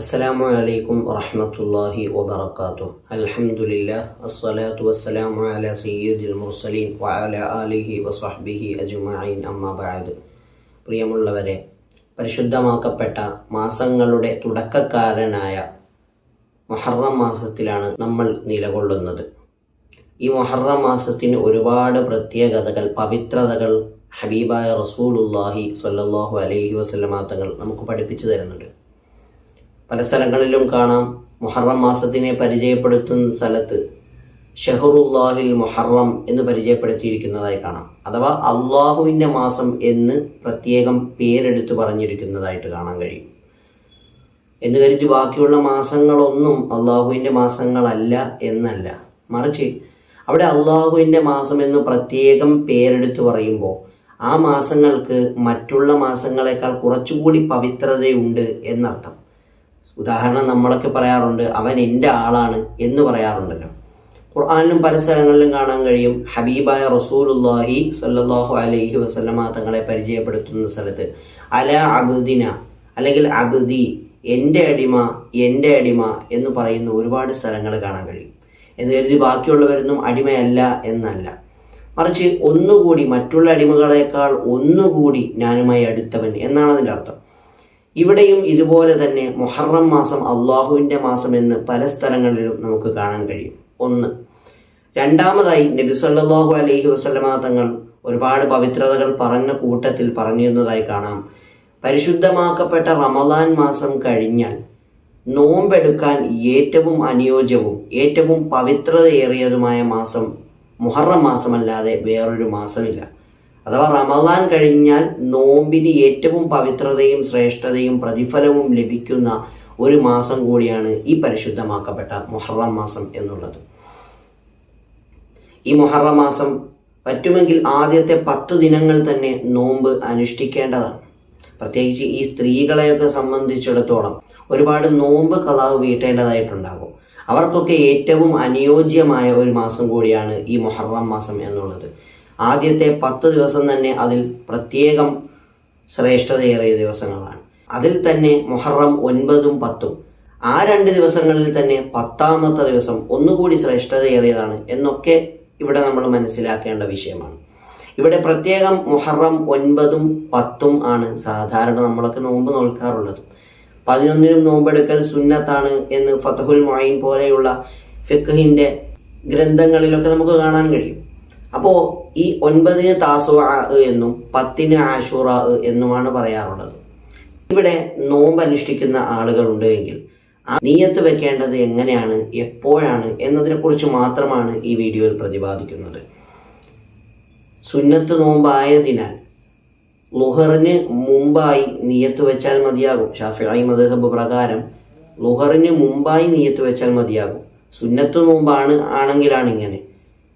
അസ്സലാമു അലൈക്കും വറഹമത്തല്ലാഹി വബർക്കാത്തു അലഹമുല്ല അസ്സലാത്തു വസ്സലാമു അല സയ്യിദുൽ മുർസലീൻ വഅല ആലിഹി വസഹ്ബിഹി അജ്മഈൻ. അമ്മാ ബഅദ്. പ്രിയമുള്ളവരെ പരിശുദ്ധമാക്കപ്പെട്ട മാസങ്ങളുടെ തുടക്കക്കാരനായ മൊഹറം മാസത്തിലാണ് നമ്മൾ നിലകൊള്ളുന്നത്. ഈ മൊഹറം മാസത്തിന് ഒരുപാട് പ്രത്യേകതകൾ പവിത്രതകൾ ഹബീബായ റസൂലുല്ലാഹി സല്ലാഹു അലൈഹി വസല്ലമ തങ്ങൾ നമുക്ക് പഠിപ്പിച്ചു തരുന്നുണ്ട്. പല സ്ഥലങ്ങളിലും കാണാം മുഹറം മാസത്തിനെ പരിചയപ്പെടുത്തുന്ന സ്ഥലത്ത് ഷഹറുല്ലാഹിൽ മുഹറം എന്ന് പരിചയപ്പെടുത്തിയിരിക്കുന്നതായി കാണാം. അഥവാ അള്ളാഹുവിന്റെ മാസം എന്ന് പ്രത്യേകം പേരെടുത്ത് പറഞ്ഞിരിക്കുന്നതായിട്ട് കാണാൻ കഴിയും. എന്ന് കരുതി ബാക്കിയുള്ള മാസങ്ങളൊന്നും അള്ളാഹുവിന്റെ മാസങ്ങളല്ല എന്നല്ല. മറിച്ച് അവിടെ അള്ളാഹുവിന്റെ മാസം എന്ന് പ്രത്യേകം പേരെടുത്ത് പറയുമ്പോൾ ആ മാസങ്ങൾക്ക് മറ്റുള്ള മാസങ്ങളെക്കാൾ കുറച്ചുകൂടി പവിത്രതയുണ്ട് എന്നർത്ഥം. ഉദാഹരണം നമ്മളൊക്കെ പറയാറുണ്ട് അവൻ എന്റെ ആളാണ് എന്ന് പറയാറുണ്ടല്ലോ. ഖുർആാനിലും പല സ്ഥലങ്ങളിലും കാണാൻ കഴിയും. ഹബീബായ റസൂലുല്ലാഹി സല്ലാഹു അലൈഹി വസല്ലമ തങ്ങളെ പരിചയപ്പെടുത്തുന്ന സ്ഥലത്ത്. അല അബുദിന അല്ലെങ്കിൽ അബുദി എന്റെ അടിമ എന്റെ അടിമ എന്ന് പറയുന്ന ഒരുപാട് സ്ഥലങ്ങൾ കാണാൻ കഴിയും. എന്ന് കരുതി ബാക്കിയുള്ളവരൊന്നും അടിമയല്ല എന്നല്ല. മറിച്ച് ഒന്നുകൂടി മറ്റുള്ള അടിമകളേക്കാൾ ഒന്നുകൂടി ഞാനുമായി അടുത്തവൻ എന്നാണ് അതിന്റെ അർത്ഥം. ഇവിടെയും ഇതുപോലെ തന്നെ മുഹറം മാസം അള്ളാഹുവിന്റെ മാസം എന്ന് പല സ്ഥലങ്ങളിലും നമുക്ക് കാണാൻ കഴിയും. ഒന്ന് രണ്ടാമതായി നബി സല്ലാഹു അലൈഹി വസല്ലമ തങ്ങൾ ഒരുപാട് പവിത്രതകൾ പറഞ്ഞ കൂട്ടത്തിൽ പറഞ്ഞിരുന്നതായി കാണാം. പരിശുദ്ധമാക്കപ്പെട്ട റമദാൻ മാസം കഴിഞ്ഞാൽ നോമ്പെടുക്കാൻ ഏറ്റവും അനുയോജ്യവും ഏറ്റവും പവിത്രതയേറിയതുമായ മാസം മുഹറം മാസമല്ലാതെ വേറൊരു മാസമില്ല. അഥവാ റമദാൻ കഴിഞ്ഞാൽ നോമ്പിന് ഏറ്റവും പവിത്രതയും ശ്രേഷ്ഠതയും പ്രതിഫലവും ലഭിക്കുന്ന ഒരു മാസം കൂടിയാണ് ഈ പരിശുദ്ധമാക്കപ്പെട്ട മൊഹറം മാസം എന്നുള്ളത്. ഈ മൊഹറം മാസം പറ്റുമെങ്കിൽ ആദ്യത്തെ പത്ത് ദിനങ്ങൾ തന്നെ നോമ്പ് അനുഷ്ഠിക്കേണ്ടതാണ്. പ്രത്യേകിച്ച് ഈ സ്ത്രീകളെയൊക്കെ സംബന്ധിച്ചിടത്തോളം ഒരുപാട് നോമ്പ് കഥാവ് വീട്ടേണ്ടതായിട്ടുണ്ടാകും. അവർക്കൊക്കെ ഏറ്റവും അനുയോജ്യമായ ഒരു മാസം കൂടിയാണ് ഈ മൊഹറം മാസം എന്നുള്ളത്. ആദ്യത്തെ പത്ത് ദിവസം തന്നെ അതിൽ പ്രത്യേകം ശ്രേഷ്ഠതയേറിയ ദിവസങ്ങളാണ്. അതിൽ തന്നെ മൊഹറം ഒൻപതും പത്തും. ആ രണ്ട് ദിവസങ്ങളിൽ തന്നെ പത്താമത്തെ ദിവസം ഒന്നുകൂടി ശ്രേഷ്ഠതയേറിയതാണ് എന്നൊക്കെ ഇവിടെ നമ്മൾ മനസ്സിലാക്കേണ്ട വിഷയമാണ്. ഇവിടെ പ്രത്യേകം മുഹറം ഒൻപതും പത്തും ആണ് സാധാരണ നമ്മളൊക്കെ നോമ്പ് നോൽക്കാറുള്ളത്. പതിനൊന്നിനും നോമ്പെടുക്കൽ സുന്നത്താണ് എന്ന് ഫതഹുൽ മൊയിൻ പോലെയുള്ള ഫിഖിന്റെ ഗ്രന്ഥങ്ങളിലൊക്കെ നമുക്ക് കാണാൻ കഴിയും. അപ്പോൾ ഈ ഒൻപതിന് താസു എന്നും പത്തിന് ആഷുറ എന്നുമാണ് പറയാറുള്ളത്. ഇവിടെ നോമ്പ് അനുഷ്ഠിക്കുന്ന ആളുകളുണ്ട് എങ്കിൽ ആ നീയത്ത് വെക്കേണ്ടത് എങ്ങനെയാണ് എപ്പോഴാണ് എന്നതിനെക്കുറിച്ച് മാത്രമാണ് ഈ വീഡിയോയിൽ പ്രതിപാദിക്കുന്നത്. സുന്നത്ത് നോമ്പായതിനാൽ ലുഹറിന് മുമ്പായി നീയത്ത് വെച്ചാൽ മതിയാകും. ഷാഫിയായി മദഹബ് പ്രകാരം ലുഹറിന് മുമ്പായി നീയത്ത് വെച്ചാൽ മതിയാകും. സുന്നത്ത് നോമ്പാണ് ആണെങ്കിലാണ് ഇങ്ങനെ.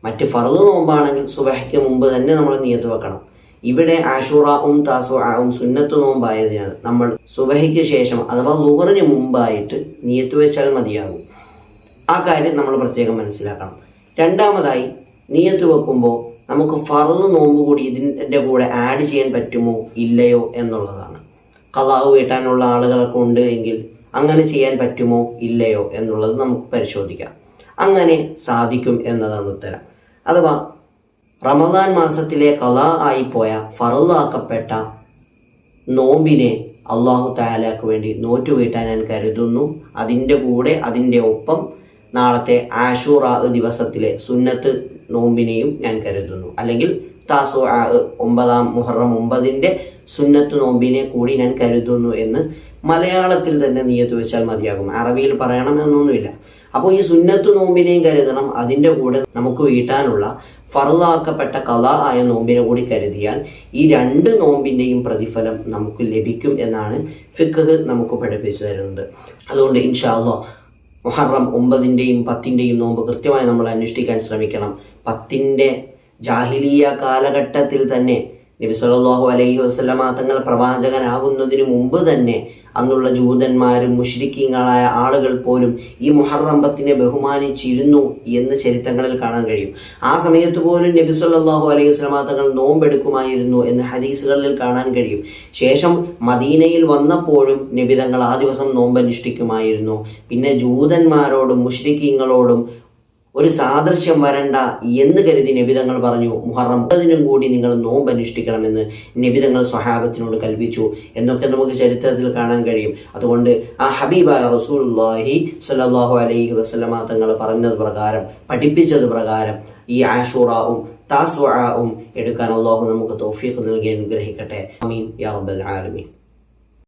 മറ്റ് ഫറു നോമ്പാണെങ്കിൽ സുബഹയ്ക്ക് മുമ്പ് തന്നെ നമ്മൾ നീയത്ത് വെക്കണം. ഇവിടെ ആഷുറാവും താസുആവും സുന്നത്ത് നോമ്പായതിനാൽ നമ്മൾ സുബഹയ്ക്ക് ശേഷം അഥവാ ലുഹറിന് മുമ്പായിട്ട് നീയത്ത് വെച്ചാൽ മതിയാകും. ആ കാര്യം നമ്മൾ പ്രത്യേകം മനസ്സിലാക്കണം. രണ്ടാമതായി നീയത്ത് വെക്കുമ്പോൾ നമുക്ക് ഫറന്ന് നോമ്പ് കൂടി ഇതിന്റെ കൂടെ ആഡ് ചെയ്യാൻ പറ്റുമോ ഇല്ലയോ എന്നുള്ളതാണ്. കലാവ് വീട്ടാനുള്ള ആളുകളൊക്കെ ഉണ്ട് എങ്കിൽ അങ്ങനെ ചെയ്യാൻ പറ്റുമോ ഇല്ലയോ എന്നുള്ളത് നമുക്ക് പരിശോധിക്കാം. അങ്ങനെ സാധിക്കും എന്നതാണ് ഉത്തരം. അഥവാ റമദാൻ മാസത്തിലെ കലാ ആയിപ്പോയ ഫറുദാക്കപ്പെട്ട നോമ്പിനെ അള്ളാഹു താലാക്ക് വേണ്ടി നോറ്റു വീട്ടാൻ ഞാൻ കരുതുന്നു. അതിന്റെ കൂടെ അതിന്റെ ഒപ്പം നാളത്തെ ആഷൂറ ദിവസത്തിലെ സുന്നത്ത് നോമ്പിനെയും ഞാൻ കരുതുന്നു. അല്ലെങ്കിൽ താസു ഒമ്പതാം മുഹറം ഒമ്പതിന്റെ സുന്നത്ത് നോമ്പിനെ കൂടി ഞാൻ കരുതുന്നു എന്ന് മലയാളത്തിൽ തന്നെ നീയത്ത് വെച്ചാൽ മതിയാകും. അറബിയിൽ പറയണമെന്നൊന്നുമില്ല. അപ്പോൾ ഈ സുന്നത്ത് നോമ്പിനെയും കരുതണം അതിന്റെ കൂടെ നമുക്ക് വീട്ടാനുള്ള ഫറുതാക്കപ്പെട്ട കഥ ആയ നോമ്പിനെ കൂടി കരുതിയാൽ ഈ രണ്ട് നോമ്പിന്റെയും പ്രതിഫലം നമുക്ക് ലഭിക്കും എന്നാണ് ഫിഖ് നമുക്ക് പഠിപ്പിച്ചു തരുന്നത്. അതുകൊണ്ട് ഇൻഷാല്ലോ മുഹറം ഒമ്പതിന്റെയും പത്തിന്റെയും നോമ്പ് കൃത്യമായി നമ്മൾ അന്വേഷിക്കാൻ ശ്രമിക്കണം. പത്തിന്റെ ജാഹിലീയ കാലഘട്ടത്തിൽ തന്നെ നബി സല്ലല്ലാഹു അലൈഹി വസല്ലമ തങ്ങൾ പ്രവാചകനാകുന്നതിന് മുമ്പ് തന്നെ അന്നുള്ള ജൂതന്മാരും മുഷ്രിക്കീങ്ങളായ ആളുകൾ പോലും ഈ മുഹറം പത്തിനെ ബഹുമാനിച്ചിരുന്നു എന്ന് ചരിത്രങ്ങളിൽ കാണാൻ കഴിയും. ആ സമയത്ത് പോലും നബി സല്ലാഹു അലൈഹി വസല്ലമ തങ്ങൾ നോമ്പെടുക്കുമായിരുന്നു എന്ന് ഹദീസുകളിൽ കാണാൻ കഴിയും. ശേഷം മദീനയിൽ വന്നപ്പോഴും നബി തങ്ങൾ ആ ദിവസം നോമ്പനുഷ്ഠിക്കുമായിരുന്നു. പിന്നെ ജൂതന്മാരോടും മുഷ്രിക്കീങ്ങളോടും ഒരു സാദൃശ്യം വരണ്ട എന്ന് കരുതി നബിതങ്ങൾ പറഞ്ഞു മുഹറം അതിനും കൂടി നിങ്ങൾ നോമ്പ് അനുഷ്ഠിക്കണമെന്ന് നബിതങ്ങൾ സ്വഹാബത്തിനോട് കൽപ്പിച്ചു എന്നൊക്കെ നമുക്ക് ചരിത്രത്തിൽ കാണാൻ കഴിയും. അതുകൊണ്ട് ആ ഹബീബ റസൂൽഹി സ്വല്ലല്ലാഹു അലൈഹി വസല്ലമ തങ്ങൾ പറഞ്ഞത് പ്രകാരം പഠിപ്പിച്ചത് പ്രകാരം ഈ ആഷൂറാവും താസ്വആവും എടുക്കാൻ അള്ളാഹു നമുക്ക് തോഫീഖ് നൽകി അനുഗ്രഹിക്കട്ടെ. അമീൻ യാ റബ്ബൽ ആലമീൻ.